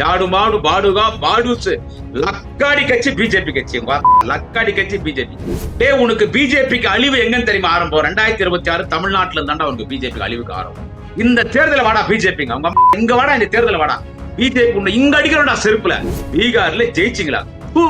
ஜாடு மாடு பாடுகா லக்காடி கட்சி பிஜேபி கட்சி. லக்காடி கட்சி பிஜேபி டே உனக்கு பிஜேபிக்கு அழிவு எங்கன்னு தெரியுமா ஆரம்பம்? ரெண்டாயிரத்தி இருபத்தி ஆறு தமிழ்நாட்டுல இருந்தாண்டா உனக்கு பிஜேபிக்கு அழிவுக்கு ஆரம்பம். இந்த தேர்தல வாடா பிஜேபிங்க அவங்க இங்க வாடா இந்த தேர்தல வாடா. பிஜேபி உன்னை இங்க அடிக்கிறோம்டா செருப்புல. பீகார்ல ஜெயிச்சிங்களா? ஹூ,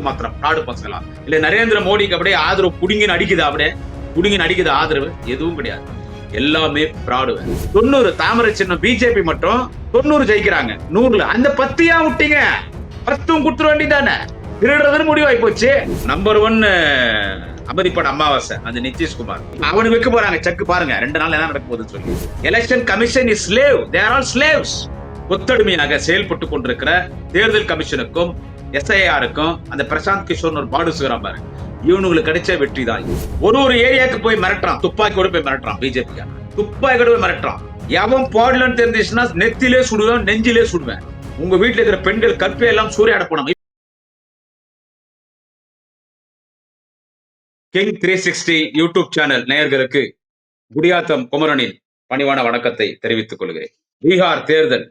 மாத்திரம் நாடு பசங்களா. இல்ல நரேந்திர மோடிக்கு அப்படியே ஆதரவு புடுங்கின்னு அடிக்குதா அப்படியே? புடுங்கின்னு அடிக்குது ஆதரவு? எதுவும் கிடையாது. எல்லாமே பிராடுவேன் தொண்ணூறு தாமரை சின்னம் பிஜேபி மட்டும் தொண்ணூறு ஜெயிக்கிறாங்க. நூறுல. அந்த பத்தியா விட்டீங்க? பத்தும் குத்துற வேண்டிதானே திருடுறதுன்னு முடிவாய் போச்சு நம்பர் ஒன் அமதிப்பட அமாவாசை. அந்த நிதிஷ்குமார். அவனு வைக்க போறாங்க. செக் பாருங்க. ரெண்டு நாள் என்ன நடக்க போகுதுன்னு சொல்லி. Election commission is slave their all slaves ஒத்தடுமையாக செயல்பட்டு கொண்டிருக்கிற தேர்தல் கமிஷனுக்கும் எஸ்ஐஆருக்கும் அந்த பிரசாந்த் கிஷோர் ஒரு பாடு சுகிறான் பாருங்க இவனுங்களுக்கு கிடைச்ச வெற்றி தான் ஒரு ஒரு ஏரியாவுக்கு போய் மிரட்டுறான். துப்பாக்கியோட போய் மிரட்டுறான் பிஜேபி துப்பாக்கியோட போய் மிரட்டுறான். எவன் பாடலன்னு தெரிஞ்சிச்சுன்னா நெத்திலே சுடுவேன் நெஞ்சிலே சுடுவேன். உங்க வீட்டுல இருக்கிற பெண்கள் கற்பை எல்லாம் சூறையாட போனோம் king three sixty YouTube channel நேயர்களுக்கு குடியாத்தம் குமரனின் பணிவான வணக்கத்தை தெரிவித்துக் கொள்கிறேன். பீகார் தேர்தல்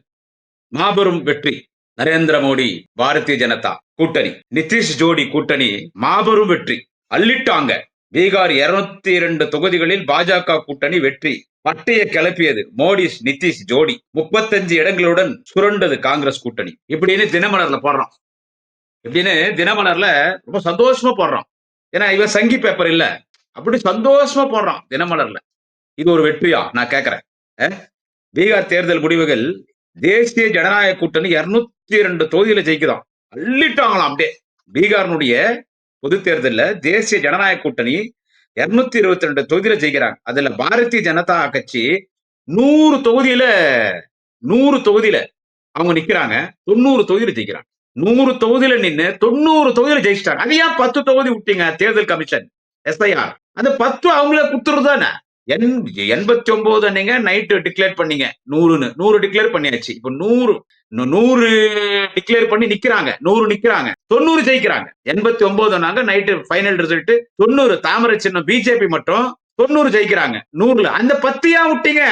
மாபெரும் வெற்றி. நரேந்திர மோடி பாரதிய ஜனதா கூட்டணி. நிதிஷ் ஜோடி கூட்டணி மாபெரும் வெற்றி. அள்ளிட்டாங்க. பீகார் இருநூத்தி இரண்டு தொகுதிகளில் பாஜக கூட்டணி வெற்றி. பட்டைய கிளப்பியது மோடி நிதிஷ் ஜோடி. முப்பத்தஞ்சு இடங்களுடன் சுரண்டது காங்கிரஸ் கூட்டணி. இப்படின்னு தினமலர்ல போடுறோம். இப்படின்னு தினமலர்ல ரொம்ப சந்தோஷமா போடுறோம். ஏன்னா இவன் சங்கி பேப்பர் இல்ல. அப்படி சந்தோஷமா போடுறான் தினமலர்ல. இது ஒரு வெற்றியா? நான் கேக்குறேன். பீகார் தேர்தல் முடிவுகள் தேசிய ஜனநாயக கூட்டணி இருநூத்தி இரண்டு தொகுதியில ஜெயிக்குதான். அள்ளிட்டாங்களாம் அப்படியே. பீகார்னுடைய பொது தேர்தல்ல தேசிய ஜனநாயக கூட்டணி இருநூத்தி இருபத்தி ரெண்டு தொகுதியில ஜெயிக்கிறாங்க. அதுல பாரதிய ஜனதா கட்சி நூறு தொகுதியில நூறு தொகுதியில அவங்க நிக்கிறாங்க. தொண்ணூறு தொகுதியில ஜெயிக்கிறாங்க. நூறு தொகுதியில நின்னு தொண்ணூறு தொகுதியில ஜெயிச்சிட்டாங்க. அது ஏன் பத்து தொகுதி விட்டீங்க? தேர்தல் கமிஷன் எஸ்ஐஆர் அந்த பத்து அவங்களே குத்துறது எண் எண்பத்தி ஒன்பது அன்னைங்க நைட்டு டிக்ளேர் பண்ணீங்க. நூறுன்னு. நூறு டிக்ளேர் பண்ணியாச்சு. இப்ப நூறு நூறு டிக்ளேர் பண்ணி நிக்கிறாங்க. நூறு நிக்கிறாங்க. தொண்ணூறு ஜெயிக்கிறாங்க. எண்பத்தி ஒன்பதுனாங்க நைட்டு ஃபைனல் ரிசல்ட் தொண்ணூறு தாமரை சின்னம் பிஜேபி மட்டும் தொண்ணூறு ஜெயிக்கிறாங்க. நூறுல. அந்த பத்தியா விட்டீங்க?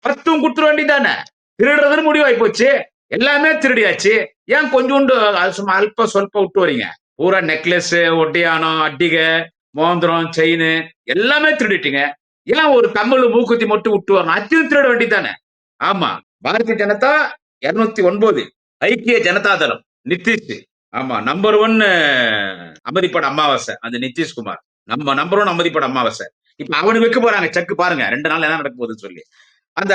பத்தும் குத்துற வேண்டியதானே திருடுறதுன்னு முடிவாய் போச்சு. எல்லாமே திருடியாச்சு. ஏன் கொஞ்சோண்டு அது சும்மா அல்ப சொல்ப விட்டு வரீங்க? பூரா நெக்லஸ் ஒட்டியானம் அட்டிகை மோந்திரம் செயின் எல்லாமே திருடிட்டீங்க. ஏன் ஒரு கம்மல் மூக்குத்தி மட்டும் விட்டுவாங்க வரணும் திருட வேண்டியதானே ஆமா. பாரதிய ஜனதா இருநூத்தி ஒன்பது. ஐக்கிய ஜனதா தளம் நிதிஷ் ஆமா நம்பர் ஒன் அமதிப்பட அமாவாசை. அந்த நிதிஷ்குமார் நம்ம நம்பர் ஒன் அமதிப்பட அமாவாசை. இப்ப அவனு வைக்க போறாங்க செக் பாருங்க. ரெண்டு நாள் என்ன நடக்க போகுதுன்னு சொல்லி. அந்த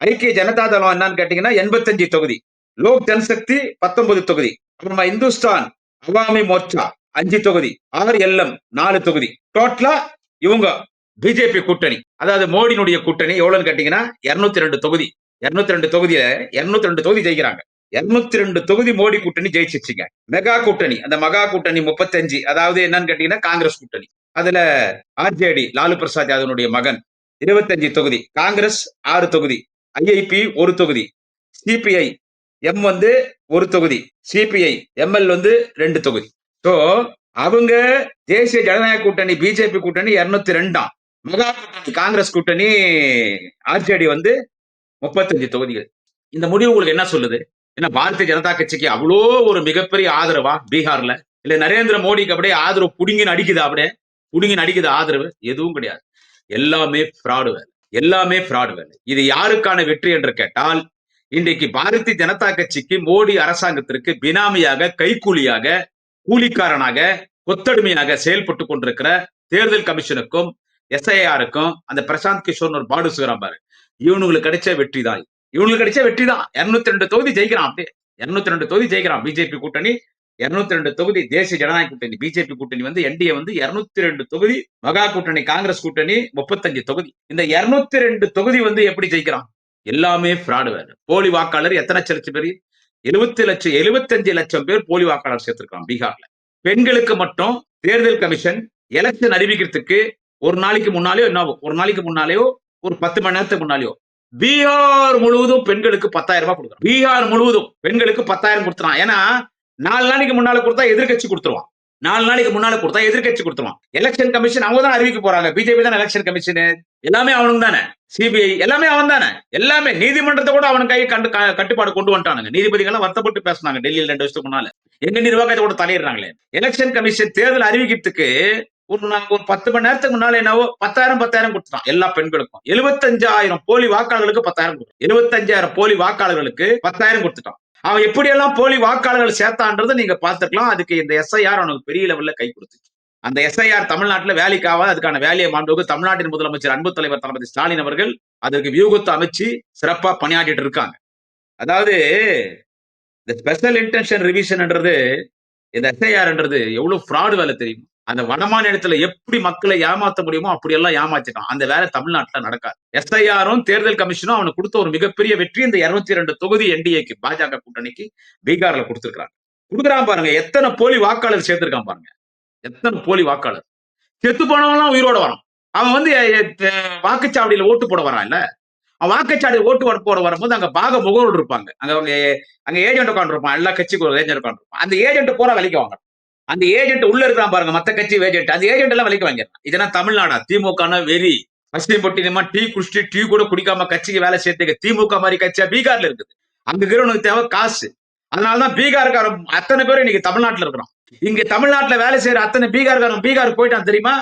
ஐக்கிய ஜனதா தளம் என்னன்னு கேட்டீங்கன்னா எண்பத்தஞ்சு தொகுதி. லோக் ஜனசக்தி பத்தொன்பது தொகுதி. அப்புறமா இந்துஸ்தான் அவாமி மோர்ச்சா அஞ்சு தொகுதி. ஆர் எல்எம் நாலு தொகுதி. டோட்டலா இவங்க பிஜேபி கூட்டணி. அதாவது மோடியினுடைய கூட்டணி எவ்வளவுன்னு கேட்டீங்கன்னா இருநூத்தி ரெண்டு தொகுதி. இருநூத்தி ரெண்டு தொகுதியில இருநூத்தி ரெண்டு தொகுதி ஜெயிக்கிறாங்க. இருநூத்தி ரெண்டு தொகுதி மோடி கூட்டணி ஜெயிச்சிச்சுங்க. மெகா கூட்டணி. அந்த மகா கூட்டணி முப்பத்தஞ்சு. அதாவது என்னன்னு கேட்டீங்கன்னா காங்கிரஸ் கூட்டணி. அதுல ஆர்ஜேடி லாலு பிரசாத் யாதவனுடைய மகன். இருபத்தஞ்சு தொகுதி. காங்கிரஸ் ஆறு தொகுதி. ஐஐபி ஒரு தொகுதி. சிபிஐ எம் வந்து ஒரு தொகுதி. சிபிஐ எம்எல் வந்து ரெண்டு தொகுதி. ஸோ அவங்க தேசிய ஜனநாயக கூட்டணி பிஜேபி கூட்டணி இருநூத்தி ரெண்டாம். மெகா கூட்டணி காங்கிரஸ் கூட்டணி ஆர்ஜேடி வந்து முப்பத்தஞ்சு தொகுதிகள். இந்த முடிவு உங்களுக்கு என்ன சொல்லுது? என்ன பாரதிய ஜனதா கட்சிக்கு அவ்வளோ ஒரு மிகப்பெரிய ஆதரவா பீகார்ல? இல்ல நரேந்திர மோடிக்கு அப்படியே ஆதரவு புடுங்கின்னு அடிக்குது அப்படியே? புடுங்கின்னு அடிக்குது ஆதரவு? எதுவும் கிடையாது. எல்லாமே ஃப்ராடு வேலை. எல்லாமே ஃப்ராடு வேலை. இது யாருக்கான வெற்றி என்று கேட்டால் இன்றைக்கு பாரதிய ஜனதா கட்சிக்கு மோடி அரசாங்கத்திற்கு பினாமியாக கைக்கூலியாக கூலிக்காரனாக கொத்தடிமையாக செயல்பட்டு கொண்டிருக்கிற தேர்தல் கமிஷனுக்கும் எஸ்ஐஆருக்கும் அந்த பிரசாந்த் கிஷோர்னு ஒரு பாடு சுகிறான் பாரு. இவனுங்களுக்கு கிடைச்ச வெற்றி தான். இவனுங்களுக்கு கிடைச்ச வெற்றி தான். இருநூத்தி ரெண்டு தொகுதி ஜெயிக்கிறான் அப்படியே. இருநூத்தி ரெண்டு தொகுதி ஜெயிக்கிறான் பிஜேபி கூட்டணி. இருநூத்தி ரெண்டு தொகுதி தேசிய ஜனநாயக கூட்டணி. பிஜேபி கூட்டணி வந்து என்டிஏ வந்து இருநூத்தி ரெண்டு தொகுதி மகா கூட்டணி காங்கிரஸ் கூட்டணி முப்பத்தஞ்சு தொகுதி. இந்த இருநூத்தி ரெண்டு தொகுதி வந்து எப்படி ஜெயிக்கிறான்? எல்லாமே ஃப்ராடு வேறு. போலி வாக்காளர் எத்தனை லட்சம் பேர்? எழுபத்தி லட்சம் எழுபத்தஞ்சு லட்சம் பேர் போலி வாக்காளர் சேர்த்திருக்கான் பீகார்ல. பெண்களுக்கு மட்டும் தேர்தல் கமிஷன் எலெக்ஷன் அறிவிக்கிறதுக்கு ஒரு நாளைக்கு முன்னாலேயோ என்ன ஒரு நாளைக்கு முன்னாலேயோ ஒரு பத்து மணி நேரத்துக்கு முன்னாலேயோ. பீகார் முழுவதும் பெண்களுக்கு பத்தாயிரம் ரூபாய் கொடுக்குறான். பீகார் முழுவதும் பெண்களுக்கு பத்தாயிரம் கொடுத்துறான். ஏன்னா நாலு நாளைக்கு முன்னால கொடுத்தா எதிர்கட்சி கொடுத்துருவான். நாலு நாளைக்கு முன்னால கொடுத்தா எதிர்க்கட்சி கொடுத்துருவான். எலெக்ஷன் கமிஷன் அவங்க தான் அறிவிக்க போறாங்க. பிஜேபி தான் எலெக்ஷன் கமிஷன் எல்லாமே அவனுக்கு தானே. சிபிஐ எல்லாமே அவன் தானே. எல்லாமே நீதிமன்றத்தை கூட அவன் கை கண்டு கட்டுப்பாடு கொண்டு வந்துட்டானுங்க. நீதிபதிகள் வருத்தப்பட்டு பேசினாங்க டெல்லியில் ரெண்டு வருஷத்துக்கு முன்னால. எங்க நிர்வாகத்தை கூட தலையிடுறாங்களே. எலெக்ஷன் கமிஷன் தேர்தல் அறிவிக்கிறதுக்கு ஒரு நாங்க ஒரு பத்து மணி நேரத்துக்கு முன்னால என்னவோ பத்தாயிரம் பத்தாயிரம் கொடுத்துட்டான். எல்லா பெண்களுக்கும். எழுபத்தஞ்சாயிரம் போலி வாக்காளர்களுக்கு பத்தாயிரம் கொடுத்தான் எழுபத்தஞ்சாயிரம் போலி வாக்காளர்களுக்கு பத்தாயிரம் கொடுத்துட்டான். அவன் எப்படியெல்லாம் போலி வாக்காளர்கள் சேர்த்தான்றது நீங்க பாத்துக்கலாம் அதுக்கு இந்த எஸ்ஐஆர் அவனுக்கு பெரிய லெவல்ல கை கொடுத்துச்சு. அந்த எஸ்ஐஆர் தமிழ்நாட்டுல வேலைக்கு அதுக்கான வேலையை மாண்புக்கு தமிழ்நாட்டின் முதலமைச்சர் அன்பு தலைவர் தளபதி ஸ்டாலின் அவர்கள் அதற்கு வியூகத்தை அமைச்சு சிறப்பா பணியாற்றிட்டு இருக்காங்க. அதாவது இந்த ஸ்பெஷல் இன்டென்ஷன் ரிவிஷன்ன்றது இந்த எஸ்ஐஆர்ன்றது எவ்வளவு ஃப்ராடு வேலை தெரியும்? அந்த வடமாநிலத்துல எப்படி மக்களை ஏமாத்த முடியுமோ அப்படியெல்லாம் ஏமாத்திட்டான். அந்த வேலை தமிழ்நாட்டுல நடக்காது. எஸ்ஐஆரும் தேர்தல் கமிஷனும் அவனுக்கு கொடுத்த ஒரு மிகப்பெரிய வெற்றி இந்த இருநூத்தி ரெண்டு தொகுதி என்டிஏக்கு பாஜக கூட்டணிக்கு பீகார்ல கொடுத்திருக்காங்க கொடுக்குறான் பாருங்க எத்தனை போலி வாக்காளர் சேர்த்திருக்கான் பாருங்க. எத்தனை போலி வாக்காளர். செத்து போனவன்லாம் உயிரோட வரான். அவன் வந்து வாக்குச்சாவடியில ஓட்டு போட வரான் இல்ல? அவன் வாக்குச்சாவடியில் ஓட்டு போட- வரும்போது அங்க பாக முகவர்கள் இருப்பாங்க. அங்க அவங்க அங்க ஏஜென்ட் உட்காந்துருப்பான் எல்லா கட்சிக்கு ஒரு ஏஜென்ட் உட்காந்துருப்பான் அந்த ஏஜென்ட் போற விலைக்கு வாங்க அந்த ஏஜென்ட் உள்ள இருக்கிறான் பாருங்க மத்த கட்சி ஏஜென்ட் அந்த ஏஜென்ட் எல்லாம் விலைக்கு வாங்கிடுறான். இதெல்லாம் தமிழ்நாடா? திமுக வெறி. பஸ்டி பொட்டினமா டீ குடிச்சிட்டு டீ கூட குடிக்காம கட்சிக்கு வேலை சேர்த்துக்க திமுக மாதிரி கட்சியா பீகார்ல இருக்குது. அங்க இருக்கிறவனுக்கு தேவை காசு. அதனாலதான் பீகார்காரன் அத்தனை பேரும் இன்னைக்கு தமிழ்நாட்டுல இருக்கிறான் இங்க தமிழ்நாட்டுல வேலை செய்யற அத்தனை பீகார்காரன் பீகார் போயிட்டான் தெரியுமா?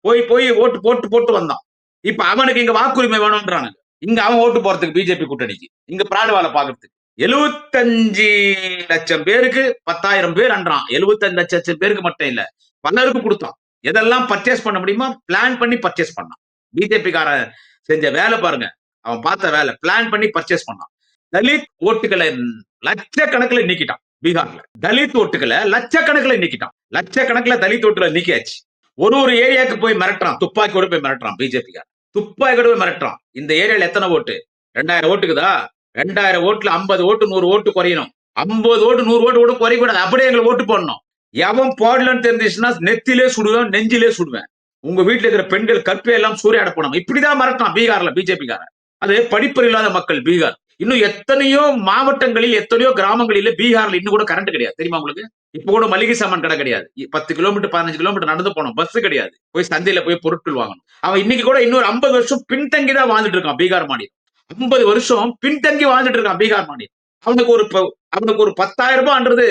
போய் போய் ஓட்டு போட்டு போட்டு வந்தான். இப்ப அவனுக்கு இங்க வாக்குரிமை வேணும்ன்றானுங்க. இங்க அவன் ஓட்டு போறதுக்கு பிஜேபி கூட்டணிக்கு. இங்க பிராடு வேலை பாக்குறதுக்கு. எழுபத்தஞ்சு லட்சம் பேருக்கு பத்தாயிரம் பேர் அன்றான். எழுபத்தஞ்சு லட்சம் பேருக்கு மட்டும் இல்ல பலருக்கு கொடுத்தான். எதெல்லாம் பர்ச்சேஸ் பண்ண முடியுமோ பிளான் பண்ணி பர்ச்சேஸ் பண்ணான். பிஜேபிக்காரன் செஞ்ச வேலை பாருங்க. அவன் பார்த்த வேலை பிளான் பண்ணி பர்ச்சேஸ் பண்ணான். தலித் ஓட்டுகளை லட்சக்கணக்கில் நீக்கிட்டான் பீகார்ல. தலித் ஓட்டுகளை லட்சக்கணக்கில் நீக்கிட்டான். லட்சக்கணக்கில் தலித் ஓட்டுகளை நீக்கியாச்சு. ஒரு ஒரு ஏரியாவுக்கு போய் மிரட்டுறான். துப்பாக்கியோட போய் மிரட்டுறான் பிஜேபி துப்பாக்கியோட போய் மிரட்டுறான். இந்த ஏரியால எத்தனை ஓட்டு? ரெண்டாயிரம் ஓட்டுக்குதா? ரெண்டாயிரம் ஓட்டுல ஐம்பது ஓட்டு நூறு ஓட்டு குறையணும். ஐம்பது ஓட்டு நூறு ஓட்டு கூட குறையக்கூடாது. அப்படியே எங்களுக்கு ஓட்டு போடணும். எவன் போடலன்னு தெரிஞ்சிச்சுன்னா நெத்திலே சுடுவேன் நெஞ்சிலே சுடுவேன். உங்க வீட்டுல இருக்கிற பெண்கள் கற்பை எல்லாம் சூறையாட போனோம் இப்படிதான் மறக்கலாம் பீகார்ல பிஜேபிகார அது படிப்பு இல்லாத மக்கள் பீகார். இன்னும் எத்தனையோ மாவட்டங்களில் எத்தனையோ கிராமங்களில பீகார்ல இன்னும் கூட கரண்ட் கிடையாது. தெரியுமா உங்களுக்கு? இப்ப கூட மளிகை சாமான் கடை கிடையாது. பத்து கிலோமீட்டர் பதினஞ்சு கிலோமீட்டர் நடந்து போனோம் பஸ் கிடையாது. போய் சந்தையில போய் பொருட்கள் வாங்கணும். அவன் இன்னைக்கு கூட இன்னொரு ஐம்பது வருஷம் பின்தங்கி தான் வாழ்ந்துட்டு இருக்கான் பீகார் மாநிலம். ஐம்பது வருஷம் பின்தங்கி வாழ்ந்துட்டு இருக்கான் பீகார் மாநிலம். அவனுக்கு ஒரு அவனுக்கு ஒரு பத்தாயிரம் ரூபாய்ன்றது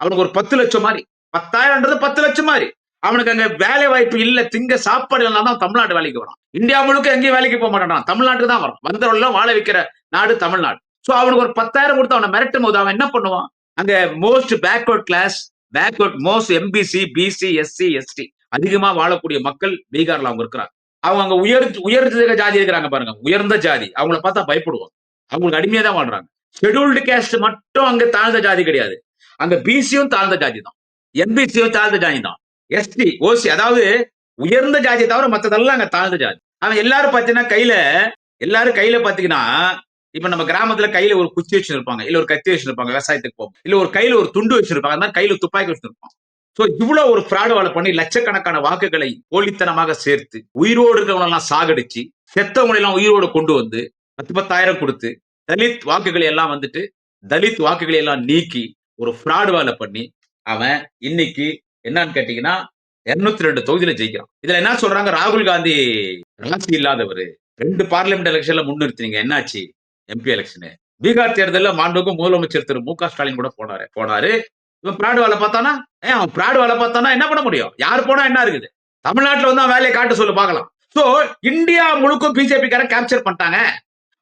அவனுக்கு ஒரு பத்து லட்சம் மாதிரி. பத்தாயிரம்ன்றது பத்து லட்சம் மாதிரி. அவனுக்கு அங்க வேலை வாய்ப்பு இல்ல திங்க சாப்பாடு இல்லைனா தான் தமிழ்நாடு வேலைக்கு வரான் இந்தியா முழுக்க எங்கேயும் வேலைக்கு போக மாட்டான் தமிழ்நாட்டுக்கு தான் வரும் வந்தவரெல்லாம் வாழ வைக்கிற நாடு தமிழ்நாடு. சோ அவனுக்கு ஒரு பத்தாயிரம் கொடுத்து அவனை மிரட்டும் போது அவன் என்ன பண்ணுவான்? அங்க most backward class backward most MBC BC SC ST அதிகமா வாழக்கூடிய மக்கள் பீகார்ல அவங்க இருக்கிறாங்க. அவங்க அங்க உயர் உயர்ந்த ஜாதி இருக்கிறாங்க பாருங்க. உயர்ந்த ஜாதி. அவங்கள பார்த்தா பயப்படுவோம் அவங்களுக்கு அடிமையா தான் வாழ்றாங்க. ஷெடியூல்டு கேஸ்ட் மட்டும் அங்க தாழ்ந்த ஜாதி கிடையாது. அங்க பிசியும் தாழ்ந்த ஜாதி தான். எம்பிசியும் தாழ்ந்த ஜாதி தான். எஸ்டி ஓசி அதாவது உயர்ந்த ஜாதியை தவிர மத்ததெல்லாம் அங்க தாழ்ந்த ஜாதி. அவன் எல்லாரும் பாத்தீங்கன்னா கையில எல்லாரும் கையில பாத்தீங்கன்னா இப்ப நம்ம கிராமத்துல கையில ஒரு குச்சி வச்சிருப்பாங்க. இல்ல ஒரு கத்தி வச்சிருப்பாங்க. விவசாயத்துக்கு போகும். இல்ல ஒரு கையில ஒரு துண்டு வச்சிருப்பாங்க. கையில துப்பாக்கி வச்சிருப்பாங்க. சோ இவ்வளவு ஒரு ஃப்ராடு வேலை பண்ணி லட்சக்கணக்கான வாக்குகளை போலித்தனமாக சேர்த்து உயிரோடு இருக்கிறவங்களெல்லாம் சாகடிச்சு செத்தவங்களை எல்லாம் உயிரோடு கொண்டு வந்து பத்து பத்தாயிரம் கொடுத்து தலித் வாக்குகளை எல்லாம் வந்துட்டு தலித் வாக்குகளை எல்லாம் நீக்கி ஒரு ஃப்ராடு வேலை பண்ணி அவன் இன்னைக்கு என்னன்னு கேட்டீங்கன்னா இருநூத்தி ரெண்டு தொகுதியில ஜெயிக்கிறான். இதுல என்ன சொல்றாங்க? ராகுல் காந்தி ராசி இல்லாதவர். ரெண்டு பார்லிமெண்ட் எலெக்ஷன்ல முன்னிறுத்தினீங்க. என்னாச்சு? எம்பி எலெக்ஷனு பீகார் தேர்தலில் மாண்புக்கும் முதலமைச்சர் திரு மு க ஸ்டாலின் கூட போனாரு. போனாரு. இவன் பிராடு வேலை பார்த்தானா? ஏன் அவன் பிராடு வேலை பார்த்தானா? என்ன பண்ண முடியும்? யார் போனா என்ன இருக்குது? தமிழ்நாட்டில் வந்து அவன் வேலையை காட்ட சொல்லு பார்க்கலாம். ஸோ இந்தியா முழுக்கும் பிஜேபிக்காரன் கேப்சர் பண்ணிட்டாங்க.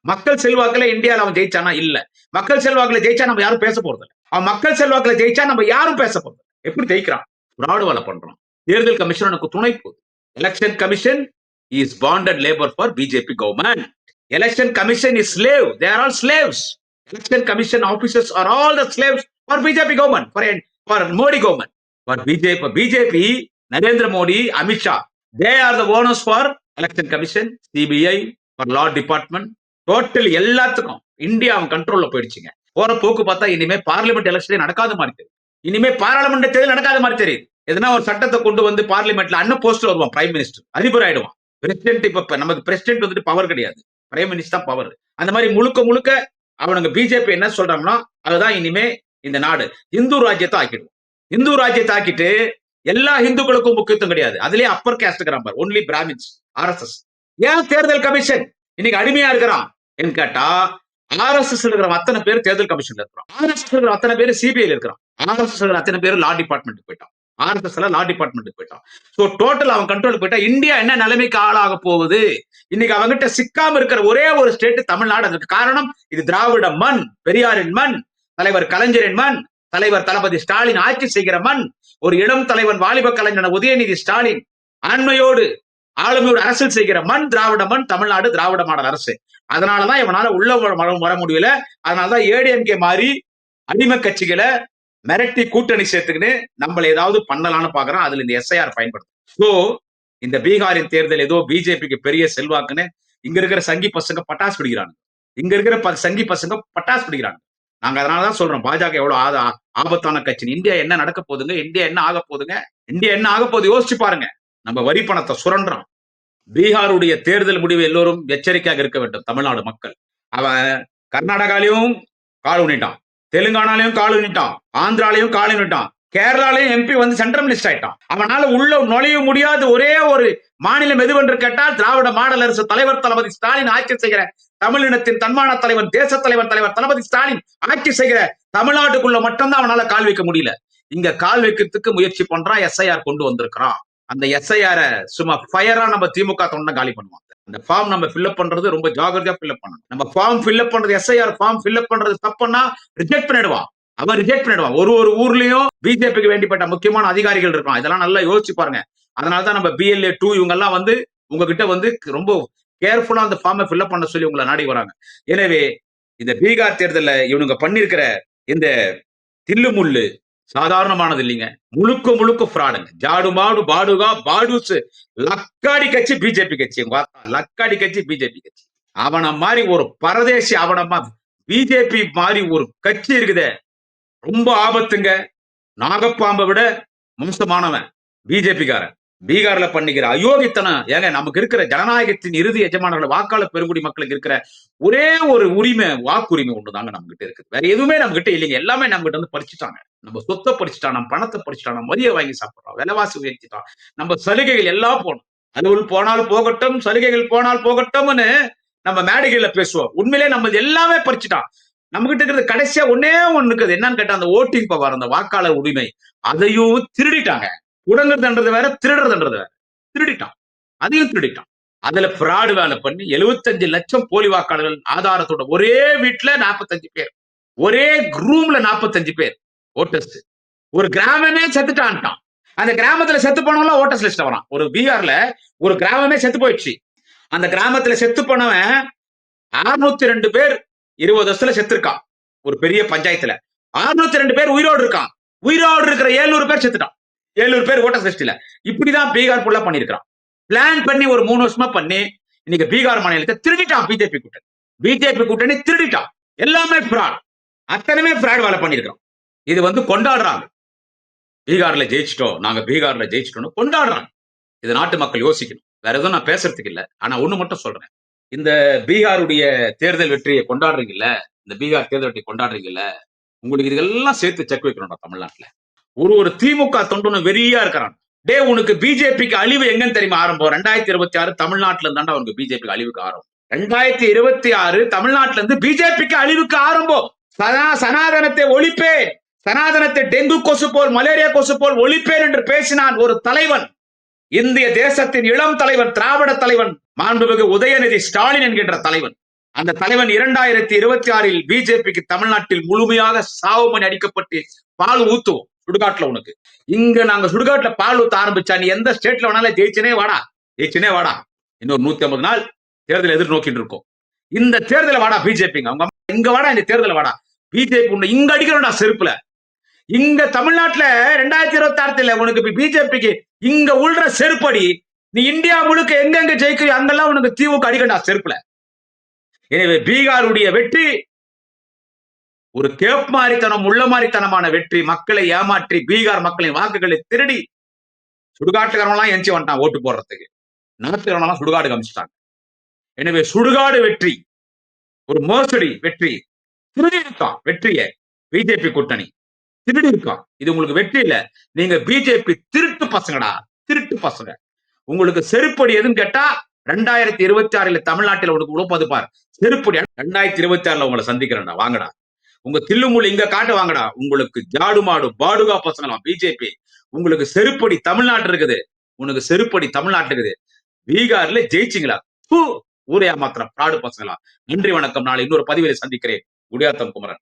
மக்கள் செல்வாக்குல இந்தியாவில் அவன் ஜெயிச்சானா? இல்ல. மக்கள் செல்வாக்குல ஜெயிச்சா நம்ம யாரும் பேச போறது இல்லை அவன் மக்கள் செல்வாக்குல ஜெயிச்சா நம்ம யாரும் பேச போறது எப்படி ஜெயிக்கிறான்? பிராடு வேலை பண்றான். தேர்தல் கமிஷன் எனக்கு துணை போகுது. Election commission is bonded labour for BJP government election commission is slave their all slaves election commission officers are all the slaves for BJP government for for Modi government for BJP BJP Narendra Modi Amit Shah they are the owners for election commission CBI for law department total எல்லாத்துக்கும் India அவன் கண்ட்ரோல்ல போயிடுச்சுங்க. போற போக்கு பார்த்தா இனிமே parliament எலெக்ஷனே நடக்காத மாதிரி தெரியும் இனிமே பாராளுமன்ற தேர்தல் நடக்காத மாதிரி தெரியுது. எதனா ஒரு சட்டத்தை கொண்டு வந்து பார்லிமெண்ட்ல அண்ணன் போஸ்ட்ல வருவான் பிரைம் மினிஸ்டர் அதிபர் ஆயிடுவான் பிரசிடென்ட் இப்ப நமக்கு பிரசிடென்ட் வந்துட்டு பவர் கிடையாது. பிரைம் மினிஸ்டர் தான் பவர் அந்த மாதிரி முழுக்க முழுக்க அவனுங்க பிஜேபி என்ன சொல்றாங்கன்னா அதுதான் இனிமே இந்த நாடு இந்து ராஜ்யத்தை ஆக்கிடுவோம் இந்து ராஜ்யத்தை ஆக்கிட்டு எல்லா இந்துக்களுக்கும் முக்கியத்துவம் கிடையாது. அதுலயே அப்பர் கேஸ்ட் பார். ஒன்லி பிராமின்ஸ் ஆர்எஸ்எஸ் ஏன் தேர்தல் கமிஷன்? இன்னைக்கு அடிமையா இருக்கிறான் என்று கேட்டா ஆர்எஸ்எஸ் இருக்கிற அத்தனை பேர் தேர்தல் கமிஷன்ல இருக்கிறான். ஆர்எஸ்எஸ் இருக்கிற அத்தனை பேர் சிபிஐ இருக்கிறான். ஆர்எஸ்எஸ் இருக்கிற அத்தனை பேர் லா டிபார்ட்மெண்ட் போயிட்டான். ஆர்எஸ்எஸ் லா டிபார்ட்மெண்ட் போயிட்டான். ஸோ டோட்டல் அவன் கண்ட்ரோல் போயிட்டா இந்தியா என்ன நிலைமைக்கு ஆளாக போகுது? இன்னைக்கு அவங்ககிட்ட சிக்காம இருக்கிற ஒரே ஒரு ஸ்டேட் தமிழ்நாடு. அதுக்கு காரணம் இது திராவிட மண் பெரியாரின் மண். தலைவர் கலைஞரின் மண் தலைவர் தளபதி ஸ்டாலின் ஆட்சி செய்கிற மண் ஒரு இளம் தலைவன் வாலிப கலைஞன உதயநிதி ஸ்டாலின் ஆண்மையோடு ஆளுமையோடு அரசியல் செய்கிற மண் திராவிட மண் தமிழ்நாடு திராவிட மாடல் அரசு. அதனாலதான் இவனால உள்ள வர- முடியல. அதனாலதான் ஏடிஎம்கே மாதிரி அடிமை கட்சிகளை மிரட்டி கூட்டணி சேர்த்துக்கின்னு நம்மள ஏதாவது பண்ணலாம்னு பாக்குறான். அதுல இந்த எஸ்ஐஆர் பயன்படுத்தும். சோ இந்த பீகாரின் தேர்தல் ஏதோ பிஜேபிக்கு பெரிய செல்வாக்குன்னு இங்க இருக்கிற சங்கி பசங்க பட்டாசு பிடிக்கிறாங்க இங்க இருக்கிற ப- சங்கி பசங்க பட்டாசு பிடிக்கிறாங்க நாங்க அதனாலதான் சொல்றோம் பாஜக எவ்வளவு ஆதா ஆபத்தான கட்சி இந்தியா என்ன நடக்க போகுதுங்க? இந்தியா என்ன ஆக போகுதுங்க? இந்தியா என்ன ஆக போகுது? யோசிச்சு பாருங்க. நம்ம வரி பணத்தை சுரண்டோம் பீகாருடைய தேர்தல் முடிவு எல்லோரும் எச்சரிக்கையாக இருக்க வேண்டும் தமிழ்நாடு மக்கள். அவன் கர்நாடகாலையும் கால் ஊனிட்டான் தெலுங்கானாலையும் கால் ஊனிட்டான் ஆந்திராலையும் கால் ஊனிட்டான் கேரளாலையும் எம்பி வந்து சென்ட்ரல் மினிஸ்டர் ஆயிட்டான். அவனால உள்ள நுழைய முடியாத ஒரே ஒரு மாநிலம் எதுவென்று கேட்டால் திராவிட மாடல் அரசு தலைவர் தளபதி ஸ்டாலின் ஆட்சி செய்கிற தமிழினத்தின் தன்மான தலைவன் தேச தலைவர் தலைவர் தளபதி ஸ்டாலின் ஆட்சி செய்கிற தமிழ்நாட்டுக்குள்ள மட்டும்தான் அவனால கால் வைக்க முடியல. இங்க கால் வைக்கிறதுக்கு முயற்சி பண்றான் எஸ்ஐஆர் கொண்டு வந்திருக்கிறான். அந்த எஸ்ஐஆர சும்மா ஃபயரா நம்ம திமுக தொண்டை காலி பண்ணுவாங்க அந்த ஃபார்ம் நம்ம ஃபில்அப் பண்றது ரொம்ப ஜாகிரதையா ஃபில்அப் பண்ணணும். நம்ம ஃபார்ம் ஃபில்அப் பண்றது எஸ்ஐஆர் ஃபார்ம் ஃபில்அப் பண்றது தப்புன்னா ரிஜெக்ட் பண்ணிடுவான். அவன் ரிஜெக்ட் பண்ணிடுவான். ஒரு ஒரு ஊர்லயும் பிஜேபிக்கு வேண்டிப்பட்ட முக்கியமான அதிகாரிகள் இருக்கான் இதெல்லாம் நல்லா யோசிச்சு பாருங்க. அதனாலதான் நம்ம பிஎல்ஏ டூ இவங்க எல்லாம் வந்து உங்ககிட்ட வந்து ரொம்ப கேர்ஃபுல்லா அந்த ஃபார்மை ஃபில்அப் பண்ண சொல்லி உங்களை நாடி வராங்க. எனவே இந்த பீகார் தேர்தலில் இவனுங்க பண்ணிருக்கிற இந்த தில்லு முள்ளு சாதாரணமானது இல்லைங்க. முழுக்க முழுக்க ஃப்ராடுங்க ஜாடு மாடு பாடுகா பாடுஸ் லக்காடி கட்சி பிஜேபி கட்சி. லக்காடி கட்சி பிஜேபி கட்சி. அவனை மாதிரி ஒரு பரதேசி அவனமா பிஜேபி மாதிரி ஒரு கட்சி இருக்குதே. ரொம்ப ஆபத்துங்க. நாகப்பாம்பை விட மோசமானவன். பிஜேபிக்காரன் பீகார்ல பண்ணிக்கிற அயோக்கித்தனம் ஏங்க நமக்கு இருக்கிற ஜனநாயகத்தின் இறுதி எஜமானர்கள் வாக்காளர் பெருங்குடி மக்களுக்கு இருக்கிற ஒரே ஒரு உரிமை வாக்குரிமை ஒண்ணுதாங்க நம்ம கிட்ட இருக்கு வேற எதுவுமே நம்ம கிட்ட இல்லைங்க. எல்லாமே நம்ம கிட்ட வந்து பறிச்சுட்டாங்க. நம்ம சொத்தை பறிச்சுட்டான் நம்ம பணத்தை பறிச்சுட்டான் நம்ம மதிய வாங்கி சாப்பிடுறோம் விலைவாசி உயர்த்திட்டோம் நம்ம சலுகைகள் எல்லாம் போகணும் அலுவல் போனால் போகட்டும் சலுகைகள் போனால் போகட்டும்னு நம்ம மேடைகள்ல பேசுவோம். உண்மையிலே நம்ம எல்லாமே பறிச்சுட்டான். நம்ம கிட்ட இருக்கிறது கடைசியா ஒன்னே ஒண்ணு இருக்குது என்னன்னு கேட்டா அந்த ஓட்டிங் பவர் அந்த வாக்காளர் உரிமை அதையும் திருடிட்டாங்க. உடங்குறதுன்றது வேற திருடுறதுன்றது வேற. திருடிட்டான். அதையும் திருடிட்டான். அதுல பிராடு வேலை பண்ணி 75 லட்சம் போலி வாக்காளர்கள் ஆதாரத்தோட ஒரே வீட்டுல 45 பேர். ஒரே ரூம்ல 45 பேர் ஓட்டர்ஸ் ஒரு கிராமமே செத்துட்டான்ட்டான். அந்த கிராமத்துல செத்து போனவங்க ஓட்டர்ஸ் லிஸ்ட் வரான். ஒரு பீகார்ல ஒரு கிராமமே செத்து போயிடுச்சு. அந்த கிராமத்துல செத்து போனவன் 602 ரெண்டு பேர் இருபது வருஷத்துல செத்துருக்கான். ஒரு பெரிய பஞ்சாயத்துல. 602 ரெண்டு பேர் உயிரோடு இருக்கான். உயிரோடு இருக்கிற 700 பேர் செத்துட்டான். 700 பேர் ஓட்ட லிஸ்ட்ல. இப்படிதான் பீகார் ஃபுல்லா பண்ணிருக்கான் பிளான் பண்ணி ஒரு மூணு வருஷமா பண்ணி இன்னைக்கு பீகார் மாநிலத்தை திருடிட்டான் பிஜேபி கூட்டணி. பிஜேபி கூட்டணி திருடிட்டான். எல்லாமே ஃப்ராட் அத்தனையுமே ஃப்ராட் வேலை பண்ணிருக்கிறோம் இது வந்து கொண்டாடுறாங்க. பீகார்ல ஜெயிச்சிட்டோம் நாங்க பீகார்ல ஜெயிச்சிட்டோம்னு கொண்டாடுறாங்க. இது நாட்டு மக்கள் யோசிக்கணும். வேற எதுவும் நான் பேசுறதுக்கு இல்ல. ஆனா ஒண்ணு மட்டும் சொல்றேன். இந்த பீகாருடைய தேர்தல் வெற்றியை கொண்டாடுறீங்கல்ல இந்த பீகார் தேர்தல் வெற்றி கொண்டாடுறீங்கல்ல உங்களுக்கு இதெல்லாம் சேர்த்து செக் வைக்கணும்டா தமிழ்நாட்டுல. ஒரு ஒரு திமுக தொண்டனு வெறியா இருக்கிறான். டே உனக்கு பிஜேபிக்கு அழிவு எங்கன்னு தெரியுமா? ஆரம்பம். ரெண்டாயிரத்தி இருபத்தி ஆறு தமிழ்நாட்டுல இருந்தாண்டா உனக்கு பிஜேபிக்கு அழிவுக்கு ஆரம்பம். ரெண்டாயிரத்தி இருபத்தி ஆறு தமிழ்நாட்டுல இருந்து பிஜேபிக்கு அழிவுக்கு ஆரம்பம். சனா சனாதனத்தை ஒழிப்பேன். சனாதனத்தை டெங்கு கொசு போல் மலேரியா கொசு போல் ஒழிப்பேன் என்று பேசினான் ஒரு தலைவன். இந்திய தேசத்தின் இளம் தலைவன் திராவிட தலைவன் மாண்புமிகு உதயநிதி ஸ்டாலின் என்கின்ற தலைவன். அந்த தலைவன் இரண்டாயிரத்தி இருபத்தி ஆறில் பிஜேபிக்கு தமிழ்நாட்டில் முழுமையாக சாவுமணி அடிக்கப்பட்டு பால் ஊத்துவோம். சுடுகாட்டுல உனக்கு. இங்க நாங்க சுடுகாட்டுல பால் ஊத்த ஆரம்பிச்சா நீ எந்த ஸ்டேட்ல வேணாலும் ஜெயிச்சனே வாடா. ஜெயிச்சனே வாடா. இன்னொரு நூத்தி ஐம்பது நாள் தேர்தல் எதிர்நோக்கிட்டு இருக்கோம். இந்த தேர்தல வாடா பிஜேபிங்க அவங்க இங்க வாடா இந்த தேர்தல வாடா. பிஜேபி உன்னை இங்க அடிக்கிறோம்டா செருப்புல. இங்க தமிழ்நாட்டுல ரெண்டாயிரத்தி இருபத்தி ஆறுல உனக்கு பிஜேபிக்கு இங்க உள்ற செருப்படி நீ இந்தியா முழுக்க எங்கெங்க ஜெயிக்கிறியோ அங்கெல்லாம் உனக்கு திமுக அடிக்கண்டா செருப்புல. எனவே பீகாருடைய வெற்றி ஒரு கேப் மாரித்தனம் உள்ள மாதிரித்தனமான வெற்றி மக்களை ஏமாற்றி பீகார் மக்களின் வாக்குகளை திருடி சுடுகாட்டுக்காரன்லாம் எஞ்சி வந்துட்டான் ஓட்டு போடுறதுக்கு. நாட்டுக்காரன்லாம் சுடுகாடு காமிச்சிட்டாங்க. எனவே சுடுகாடு வெற்றி ஒரு மோசடி வெற்றி திருடி இருக்கான் வெற்றிய பிஜேபி கூட்டணி. திருடி இருக்கான். இது உங்களுக்கு வெற்றி இல்ல. நீங்க பிஜேபி திருட்டு பசங்கடா திருட்டு பசங்க. உங்களுக்கு செருப்படி எதுன்னு கேட்டா ரெண்டாயிரத்தி இருபத்தி ஆறுல தமிழ்நாட்டில் உனக்கு உழப்பது பார். செருப்படி ரெண்டாயிரத்தி இருபத்தி ஆறுல உங்களை சந்திக்கிறேன்டா வாங்கடா. உங்க தில்லுமுள்ளு இங்க காட்டு வாங்கடா. உங்களுக்கு ஜாடு மாடு பாடுகா பசங்களாம் பிஜேபி உங்களுக்கு செருப்படி தமிழ்நாட்டு இருக்குது. உனக்கு செருப்படி தமிழ்நாட்டு இருக்குது. பீகார்ல ஜெயிச்சிங்களா? பூ! ஊரே மாத்திரம் பிராடு பசங்களா நன்றி வணக்கம். நாளை இன்னொரு பதிவில சந்திக்கிறேன். குடியாத்தம் குமரன்.